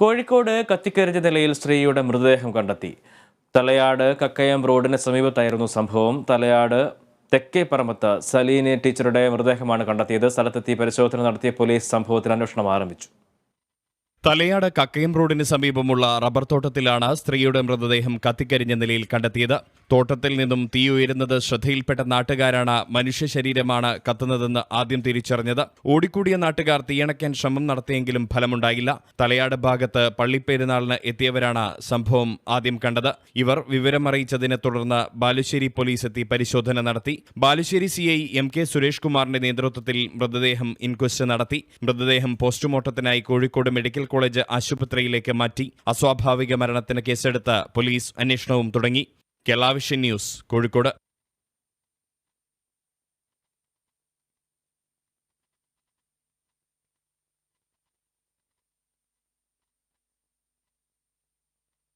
കോഴിക്കോട് കത്തിക്കരിഞ്ഞ നിലയിൽ സ്ത്രീയുടെ മൃതദേഹം കണ്ടെത്തി. തലയാട് കക്കയം റോഡിന് സമീപത്തായിരുന്നു സംഭവം. തലയാട് തെക്കേ പറമ്പത്ത് സലീനെ ടീച്ചറുടെ മൃതദേഹമാണ് കണ്ടെത്തിയത്. സ്ഥലത്തെത്തി പരിശോധന നടത്തിയ പോലീസ് സംഭവത്തിൽ അന്വേഷണം ആരംഭിച്ചു. തലയാട് കക്കയം റോഡിന് സമീപമുള്ള റബ്ബർ തോട്ടത്തിലാണ് സ്ത്രീയുടെ മൃതദേഹം കത്തിക്കരിഞ്ഞ നിലയിൽ കണ്ടെത്തിയത്. തോട്ടത്തിൽ നിന്നും തീ ഉയരുന്നത് ശ്രദ്ധയിൽപ്പെട്ട നാട്ടുകാരാണ് മനുഷ്യ ശരീരമാണ് കത്തുന്നതെന്ന് ആദ്യം തിരിച്ചറിഞ്ഞത്. ഓടിക്കൂടിയ നാട്ടുകാർ തീയണയ്ക്കാൻ ശ്രമം നടത്തിയെങ്കിലും ഫലമുണ്ടായില്ല. തലയാട് ഭാഗത്ത് പള്ളിപ്പെരുന്നാളിന് എത്തിയവരാണ് സംഭവം ആദ്യം കണ്ടത്. ഇവർ വിവരമറിയിച്ചതിനെ തുടർന്ന് ബാലുശ്ശേരി പോലീസ് എത്തി പരിശോധന നടത്തി. Balussery CI M K Suresh കുമാറിന്റെ നേതൃത്വത്തിൽ മൃതദേഹം ഇൻക്വസ്റ്റ് നടത്തി. മൃതദേഹം പോസ്റ്റ്മോർട്ടത്തിനായി കോഴിക്കോട് മെഡിക്കൽ കോളേജ് ആശുപത്രിയിലേക്ക് മാറ്റി അസ്വാഭാവിക മരണത്തിന് കേസെടുത്ത് പോലീസ് അന്വേഷണവും തുടങ്ങി. കേരള ന്യൂസ് കോഴിക്കോട്.